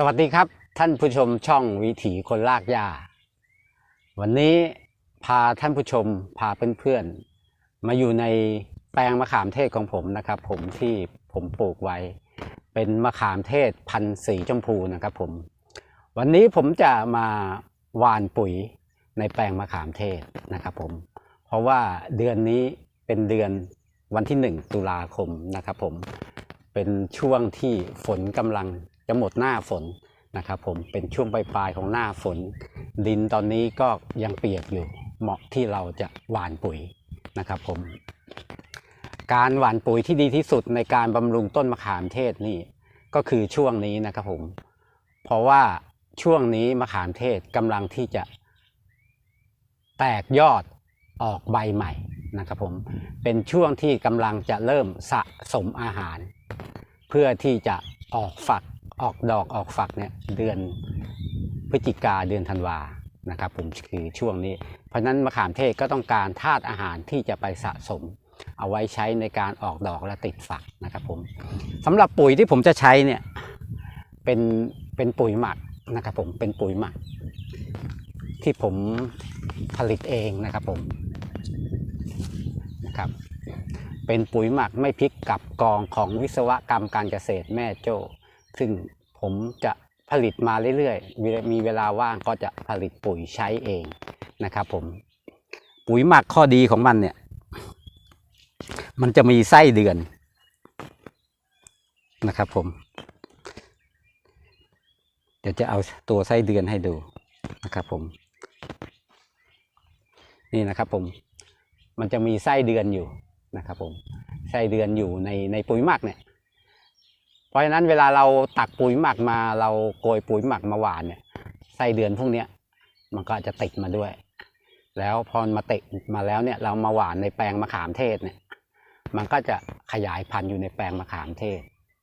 สวัสดีครับ ท่านผู้ชมช่องวิถีคนลากหญ้า วันนี้พาท่านผู้ชมพาเพื่อนๆ มาอยู่ในแปลงมะขามเทศของผมนะครับ ผมที่ผมปลูกไว้ เป็นมะขามเทศพันธุ์สีชมพูนะครับผม วันนี้ผมจะมาหว่านปุ๋ยในแปลงมะขามเทศนะครับผม เพราะว่าเดือนนี้เป็นเดือนวันที่ 1 ตุลาคมนะครับผมเป็นช่วงที่ฝนกำลัง จะหมดหน้าฝนนะครับผมเป็นช่วงปลายๆของหน้าฝน ดินตอนนี้ก็ยังเปียกอยู่เหมาะที่เราจะหว่านปุ๋ยนะครับผมการหว่านปุ๋ยที่ดีที่สุดในการบำรุงต้นมะขามเทศนี่ก็คือช่วงนี้นะครับผม เพราะว่าช่วงนี้มะขามเทศกำลังที่จะแตกยอดออกใบใหม่นะครับผมเป็นช่วงที่กำลังจะเริ่มสะสมอาหาร เพื่อที่จะออกฝัก ออกดอกออกฝักเนี่ยเดือนพฤศจิกาเดือนธันวานะครับผมคือช่วงนี้ เพราะฉะนั้นมะขามเทศก็ต้องการธาตุอาหารที่จะไปสะสม เอาไว้ใช้ในการออกดอกและติดฝักนะครับผมสำหรับปุ๋ยที่ผมจะใช้เนี่ยเป็นเป็นปุ๋ยหมักนะครับผมเป็นปุ๋ยหมัก ที่ผมผลิตเองนะครับผมนะครับเป็นปุ๋ยหมักไม่พริกกับกองของวิศวกรรมการเกษตรแม่โจ้ ซึ่งผมจะผลิตมาเรื่อยๆ มีเวลาว่างก็จะผลิตปุ๋ยใช้เองนะครับผม ปุ๋ยหมักข้อดีของมันเนี่ย มันจะมีไส้เดือนนะครับผม เดี๋ยวจะเอาตัวไส้เดือนให้ดูนะครับผม นี่นะครับผม มันจะมีไส้เดือนอยู่นะครับผม ไส้เดือนอยู่ในในปุ๋ยหมักเนี่ย เพราะฉะนั้นเวลาเราตักปุ๋ยหมักมาเราโกยปุ๋ยหมักมาหวานเนี่ยไส้เดือนพวกเนี้ยมันก็จะติดมาด้วย แล้วพอมาติดมาแล้วเนี่ยเรามาหวานในแปลงมะขามเทศเนี่ยมันก็จะขยายพันธุ์อยู่ในแปลงมะขามเทศ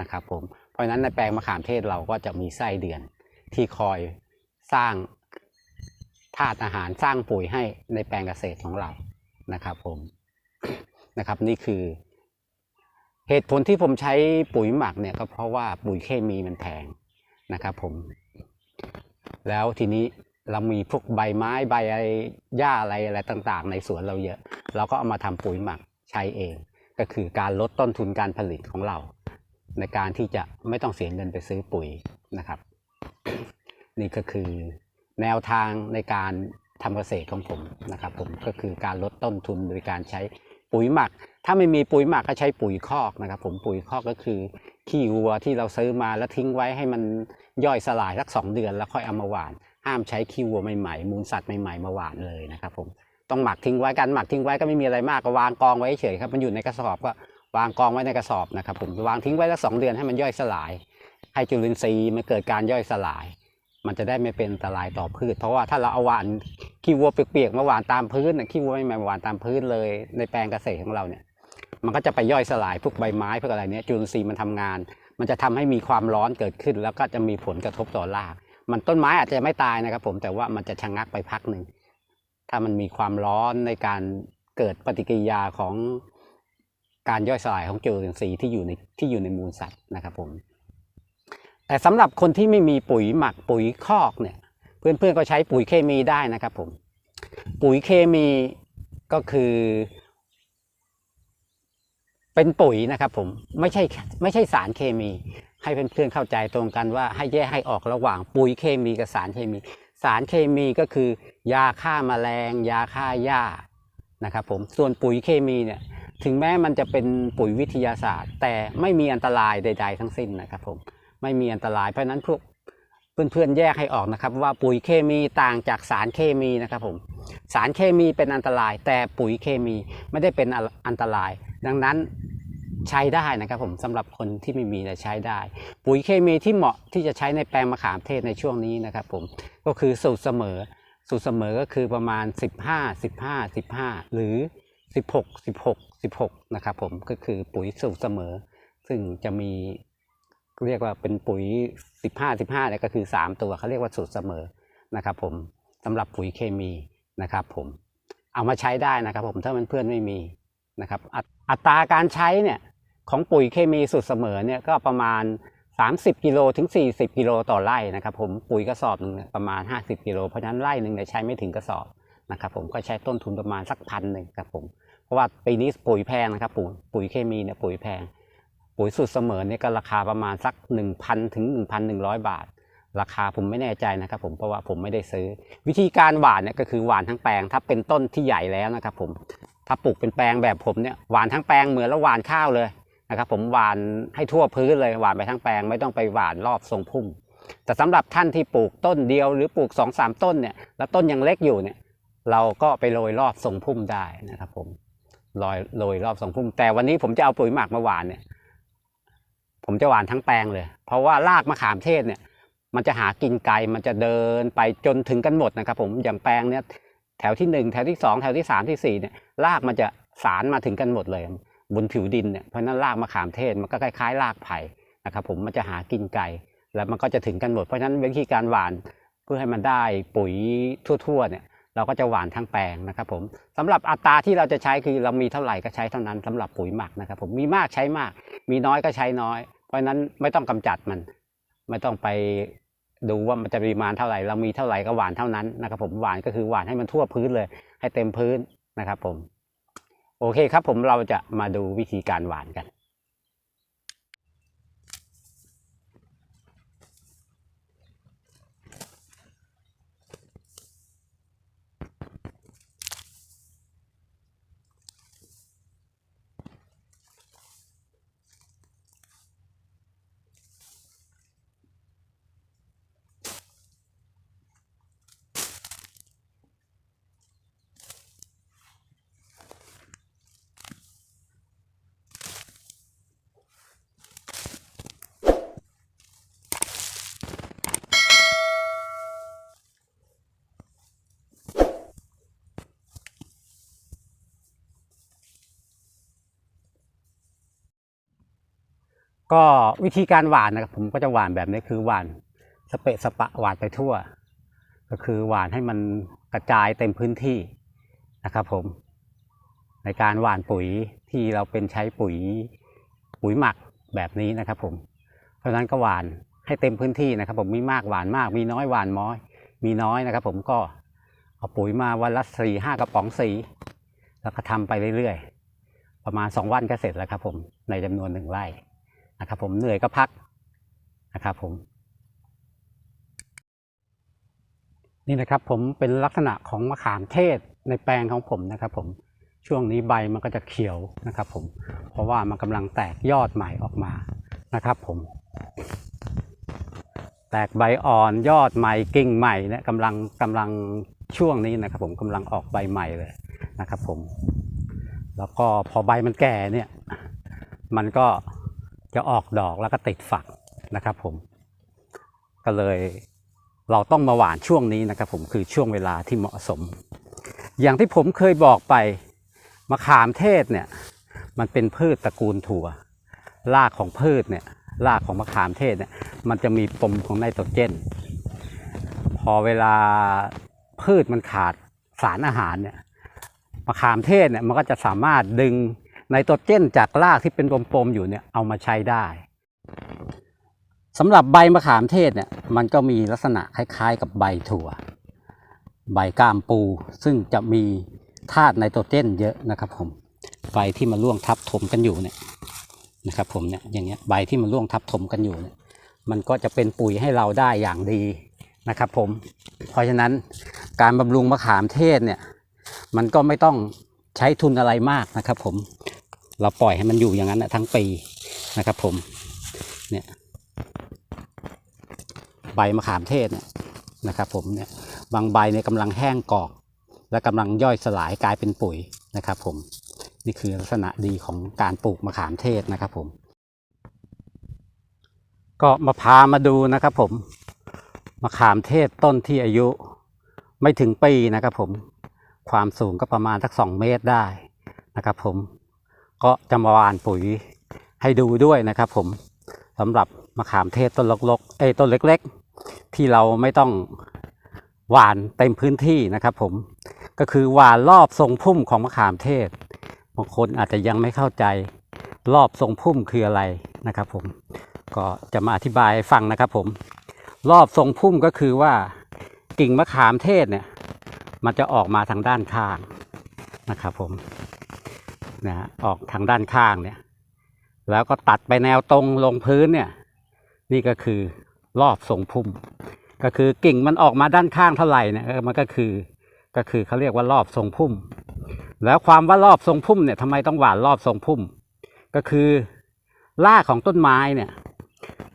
นะครับผมเพราะฉะนั้นในแปลงมะขามเทศเราก็จะมีไส้เดือนที่คอยสร้างธาตุอาหารสร้างปุ๋ยให้ในแปลงเกษตรของเรานะครับผมนะครับนี่คือ เหตุผลที่ผมใช้ปุ๋ยหมักเนี่ยก็เพราะว่าปุ๋ยเคมีมันแพงนะครับผม แล้วทีนี้เรามีพวกใบไม้ใบอะไรหญ้าอะไรอะไรต่าง ๆ ในสวนเราเยอะ เราก็เอามาทำปุ๋ยหมักใช้เอง ก็คือการลดต้นทุนการผลิตของเรา ในการที่จะไม่ต้องเสียเงินไปซื้อปุ๋ยนะครับ นี่ก็คือแนวทางในการทำเกษตรของผมนะครับ ผมก็คือการลดต้นทุนโดยการใช้ ปุ๋ยหมัก ถ้าไม่มีปุ๋ยหมักก็ใช้ปุ๋ยคอกนะครับผมปุ๋ยคอกก็คือ ขี้วัวที่เราซื้อมาแล้วทิ้งไว้ให้มันย่อยสลายสักสองเดือนแล้วค่อยเอามาหว่าน ห้ามใช้ขี้วัวใหม่ๆมูลสัตว์ใหม่ๆมาหว่านเลยนะครับผมต้องหมักทิ้งไว้กันหมักทิ้งไว้ก็ไม่มีอะไรมากก็วางกองไว้เฉยครับมันอยู่ในกระสอบก็วางกองไว้ในกระสอบนะครับผมวางทิ้งไว้สักสองเดือนให้มันย่อยสลาย ให้จุลินทรีย์มันเกิดการย่อยสลาย มันจะได้ไม่เป็นอันตรายต่อพืช เพราะว่าถ้าเราเอาหวานขี้วัวเปียกๆมาหวานตามพื้นน่ะขี้วัวไม่มาหวานตามพื้นเลยในแปลงเกษตรของเราเนี่ย มันก็จะไปย่อยสลายพวกใบไม้พวกอะไรเนี้ยจุลินทรีย์มันทำงาน มันจะทำให้มีความร้อนเกิดขึ้น แล้วก็จะมีผลกระทบต่อราก มันต้นไม้อาจจะไม่ตายนะครับ ผมแต่ว่ามันจะชะงักไปพักหนึ่งถ้ามันมีความร้อนในการเกิดปฏิกิริยาของการย่อยสลายของจุลินทรีย์ที่อยู่ในที่อยู่ในมูลสัตว์นะครับผม แต่สำหรับคนที่ไม่มีปุ๋ยหมักปุ๋ยคอกเนี่ย เพื่อนๆก็ใช้ปุ๋ยเคมีได้นะครับผม ปุ๋ยเคมีก็คือ เป็นปุ๋ยนะครับผมไม่ใช่ไม่ใช่สารเคมี ให้เพื่อนๆเข้าใจตรงกันว่าให้แยกให้ออกระหว่างปุ๋ยเคมีกับสารเคมี สารเคมีก็คือ ยาฆ่าแมลง ยาฆ่าหญ้านะครับผมส่วนปุ๋ยเคมีเนี่ยถึงแม้มันจะเป็นปุ๋ยวิทยาศาสตร์ แต่ไม่มีอันตรายใด ๆ ทั้งสิ้นนะครับผม ไม่มีอันตรายเพราะนั้นพวกเพื่อนๆแยกให้ออกนะครับ ว่าปุ๋ยเคมีต่างจากสารเคมีนะครับผมสารเคมีเป็นอันตราย แต่ปุ๋ยเคมีไม่ได้เป็นอันตราย ดังนั้นใช้ได้นะครับผมสำหรับคนที่ไม่มีแต่ใช้ได้ ปุ๋ยเคมีที่เหมาะที่จะใช้ในแปลงมะขามเทศในช่วงนี้นะครับผมก็คือสูตรเสมอ สูตรเสมอก็คือประมาณ 15 15 15 หรือ 16 16 16นะครับผมก็คือปุ๋ยสูตรเสมอ ซึ่งจะมี เรียกว่าเป็นปุ๋ย 15 15เนี่ยก็คือ 3 ตัวเขาเรียกว่าสูตรเสมอนะครับผมสำหรับปุ๋ยเคมีนะครับผมเอามาใช้ได้นะครับผมถ้ามันเพื่อนไม่มีนะครับอัตอัตราการใช้เนี่ยของปุ๋ยเคมีสูตรเสมอเนี่ยก็ประมาณ 30 กิโลถึง 40 กิโลต่อไร่นะครับผมปุ๋ยกระสอบหนึ่งประมาณ 50 กิโลเพราะฉะนั้นไร่หนึ่งเนี่ยใช้ไม่ถึงกระสอบนะครับผมก็ใช้ต้นทุนประมาณสักพันหนึ่งครับผมเพราะว่าปีนี้ปุ๋ยแพงนะครับปุ๋ยปุ๋ยเคมีเนี่ยปุ๋ยแพง ปุ๋ยสูตรเสมอเนี่ยก็ราคาประมาณสัก 1,000ถึง1,100 บาท ราคาผมไม่แน่ใจนะครับผมเพราะว่าผมไม่ได้ซื้อ วิธีการหว่านเนี่ยก็คือหว่านทั้งแปลงถ้าเป็นต้นที่ใหญ่แล้วนะครับผมถ้าปลูกเป็นแปลงแบบผมเนี่ยหว่านทั้งแปลงเหมือนแล้วหว่านข้าวเลยนะครับผมหว่านให้ทั่วพื้นเลยหว่านไปทั้งแปลงไม่ต้องไปหว่านรอบทรงพุ่ม แต่สำหรับท่านที่ปลูกต้นเดียวหรือปลูก2อสามต้นเนี่ยแล้วต้นยังเล็กอยู่เนี่ยเราก็ไปโรยรอบทรงพุ่มได้นะครับผมโรยโรยรอบทรงพุ่ม แต่วันนี้ผมจะเอาปุ๋ยหมักมาหว่านเนี่ย จะหวานทั้งแปลงเลย เพราะว่ารากมะขามเทศเนี่ยมันจะหากินไกลมันจะเดินไปจนถึงกันหมดนะครับผมอย่างแปลงเนี้ยแถวที่หนึ่งแถวที่สองแถวที่สามที่สี่เนี่ยรากมันจะสารมาถึงกันหมดเลย บนผิวดินเนี่ยเพราะนั้นรากมะขามเทศมันก็คล้ายๆรากไผ่นะครับผมมันจะหากินไกลแล้วมันก็จะถึงกันหมดเพราะฉะนั้นวิธีการหวานเพื่อให้มันได้ปุ๋ยทั่วๆเนี่ยเราก็จะหวานทั้งแปลงนะครับผมสำหรับอัตราที่เราจะใช้คือเรามีเท่าไหร่ก็ใช้เท่านั้นสำหรับปุ๋ยหมักนะครับผมมีมากใช้มาก มีน้อยก็ใช้น้อย เพราะฉะนั้นไม่ต้องกำจัดมัน ไม่ต้องไปดูว่ามันจะปริมาณเท่าไหร่เรามีเท่าไหร่ก็หวานเท่านั้นนะครับผมหวานก็คือหวานให้มันทั่วพื้นเลย ให้เต็มพื้นนะครับผม โอเคครับผมเราจะมาดูวิธีการหวานกัน ก็วิธีการหว่านนะครับผมก็จะหว่านแบบนี้คือหว่านสเปะสปะหว่านไปทั่ว ก็คือหว่านให้มันกระจายเต็มพื้นที่นะครับผม ในการหว่านปุ๋ยที่เราเป็นใช้ปุ๋ยปุ๋ยหมักแบบนี้นะครับผม เพราะฉะนั้นก็หว่านให้เต็มพื้นที่นะครับ ผมมีมากหว่านมาก มีน้อยหว่านน้อย มีน้อยนะครับ ผมก็เอาปุ๋ยมาวันละสี่ห้ากระป๋องสีแล้วก็ทำไปเรื่อยๆ ประมาณสองวันก็เสร็จแล้วครับผมในจำนวนหนึ่งไร่ นะครับผมเหนื่อยก็พักนะครับผม นี่นะครับผมเป็นลักษณะของมะขามเทศในแปลงของผมนะครับผมช่วงนี้ใบมันก็จะเขียวนะครับผมเพราะว่ามันกำลังแตกยอดใหม่ออกมานะครับผม แตกใบอ่อนยอดใหม่กิ่งใหม่เนี่ยกำลังกำลังช่วงนี้นะครับผมกำลังออกใบใหม่เลยนะครับผม แล้วก็พอใบมันแก่เนี่ย มันก็ จะออกดอกแล้วก็ติดฝักนะครับผม ก็เลยเราต้องมาหวานช่วงนี้นะครับผมคือช่วงเวลาที่เหมาะสม อย่างที่ผมเคยบอกไปมะขามเทศเนี่ยมันเป็นพืชตระกูลถั่วรากของพืชเนี่ยรากของมะขามเทศเนี่ยมันจะมีปมของไนโตรเจน พอเวลาพืชมันขาดสารอาหารเนี่ยมะขามเทศเนี่ยมันก็จะสามารถดึง ไนโตรเจนจากรากที่เป็นปมๆอยู่เนี่ยเอามาใช้ได้สำหรับใบมะขามเทศเนี่ยมันก็มีลักษณะคล้ายๆ กับใบถั่ว ใบก้ามปู ซึ่งจะมีธาตุไนโตรเจนเยอะนะครับผมใบที่มันร่วงทับถมกันอยู่เนี่ยนะครับผมเนี่ยอย่างเงี้ยใบที่มันร่วงทับถมกันอยู่เนี่ยมันก็จะเป็นปุ๋ยให้เราได้อย่างดีนะครับผมเพราะฉะนั้นการบำรุงมะขามเทศเนี่ยมันก็ไม่ต้องใช้ทุนอะไรมากนะครับผม เราปล่อยให้มันอยู่อย่างนั้นนะทั้งปีนะครับ ผมเนี่ยใบมะขามเทศเนี่ยนะครับผมเนี่ยบางใบเนี่ยกำลังแห้งกรอก และกำลังย่อยสลายกลายเป็นปุ๋ยนะครับ ผมนี่คือลักษณะดีของการปลูกมะขามเทศนะครับ ผม ก็มาพามาดูนะครับ ผมมะขามเทศต้นที่อายุไม่ถึงปีนะครับ ผมความสูงก็ประมาณสักสองเมตรได้นะครับ ผม ก็จะมาหว่านปุ๋ยให้ดูด้วยนะครับผมสำหรับมะขามเทศต้นลกๆเอ้ต้นเล็กๆ ที่เราไม่ต้องหว่านเต็มพื้นที่นะครับผมก็คือหว่านรอบทรงพุ่มของมะขามเทศบางคนอาจจะยังไม่เข้าใจรอบทรงพุ่มคืออะไรนะครับผมก็จะมาอธิบายฟังนะครับผม รอบทรงพุ่มก็คือว่ากิ่งมะขามเทศเนี่ยมันจะออกมาทางด้านข้างนะครับผม นะออกทางด้านข้างเนี่ย แล้วก็ตัดไปแนวตรงลงพื้นเนี่ย นี่ก็คือรอบทรงพุ่ม ก็คือกิ่งมันออกมาด้านข้างเท่าไหร่เนี่ยมันก็คือก็คือเขาเรียกว่ารอบทรงพุ่ม แล้วความว่ารอบทรงพุ่มเนี่ยทำไมต้องหว่านรอบทรงพุ่ม ก็คือรากของต้นไม้เนี่ย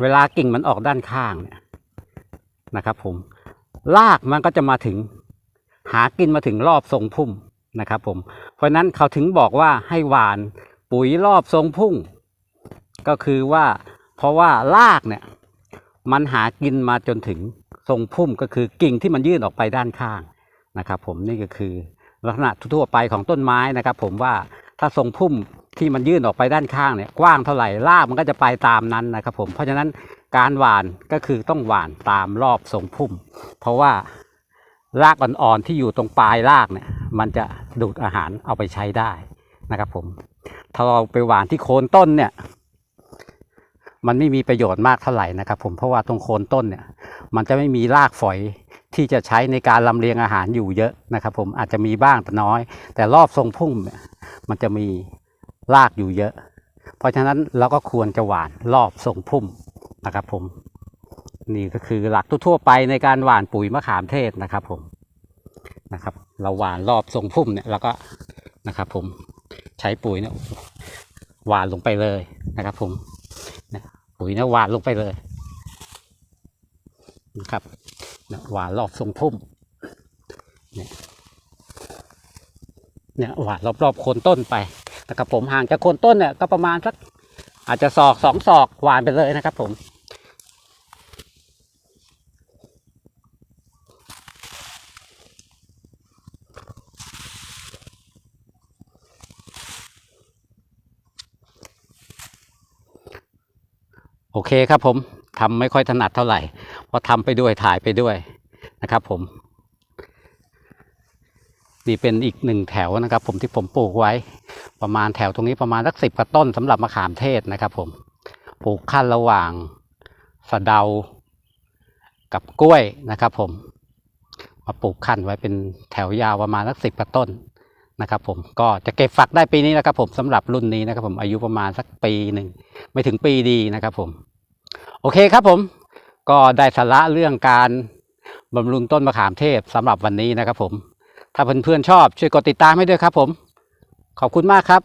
เวลากิ่งมันออกด้านข้างเนี่ยนะครับผมรากมันก็จะมาถึง หากินมาถึงรอบทรงพุ่ม นะครับผมเพราะนั้นเขาถึงบอกว่าให้หวานปุ๋ยรอบทรงพุ่ง ก็คือว่าเพราะว่ารากเนี่ยมันหากินมาจนถึงทรงพุ่มก็คือกิ่งที่มันยื่นออกไปด้านข้างนะครับ ผมนี่ก็คือลักษณะทั่วไปของต้นไม้นะครับ ผมว่าถ้าทรงพุ่มที่มันยื่นออกไปด้านข้างเนี่ยกว้างเท่าไหร่รากมันก็จะไปตามนั้นนะครับ ผมเพราะฉะนั้นการหว่านก็คือต้องหว่านตามรอบทรงพุ่ม เพราะว่า รากอ่อนๆที่อยู่ตรงปลายรากเนี่ย มันจะดูดอาหารเอาไปใช้ได้นะครับ ผม ถ้าเราไปหว่านที่โคนต้นเนี่ย มันไม่มีประโยชน์มากเท่าไหร่นะครับ ผมเพราะว่าตรงโคนต้นเนี่ย มันจะไม่มีรากฝอยที่จะใช้ในการลำเลียงอาหารอยู่เยอะนะครับ ผมอาจจะมีบ้างแต่น้อย แต่รอบทรงพุ่มเนี่ยมันจะมีรากอยู่เยอะ เพราะฉะนั้นเราก็ควรจะหว่านรอบทรงพุ่มนะครับผม นี่ก็คือหลักทั่วไปในการหว่านปุ๋ยมะขามเทศนะครับผมนะครับ เราหว่านรอบทรงพุ่มเนี่ยแล้วก็นะครับ ผมใช้ปุ๋ยเนี่ยหว่านลงไปเลยนะครับ ผมปุ๋ยเนี่ยหว่านลงไปเลยนะครับหว่านรอบทรงพุ่มเนี่ยเนี่ยหว่านรอบๆโคนต้นไปนะครับผมห่างจากโคนต้นเนี่ยก็ประมาณสักอาจจะศอกสองศอกหว่านไปเลยนะครับ ผม โอเคครับผมทำไม่ค่อยถนัดเท่าไหร่พราทำไปด้วยถ่ายไปด้วยนะครับผมนี่เป็นอีกหนึ่งแถวนะครับ ผมที่ผมปลูกไว้ ประมาณแถวตรงนี้ประมาณสักสิบกว่าต้นสำหรับมะขามเทศนะครับ ผมปลูกขั้นระหว่างสะเดา กับกล้วยนะครับ ผมมาปลูกขั้นไว้เป็นแถวยาวประมาณสักสิบกว่าต้น นะครับผมก็จะเก็บฝักได้ปีนี้นะครับผมสำหรับรุ่นนี้นะครับผมอายุประมาณสักปีหนึ่งไม่ถึงปีดีนะครับผมโอเคครับผมก็ได้สาระเรื่องการบำรุงต้นมะขามเทศสำหรับวันนี้นะครับผม ถ้าเพื่อนๆชอบช่วยกดติดตามให้ด้วยครับผม ขอบคุณมากครับ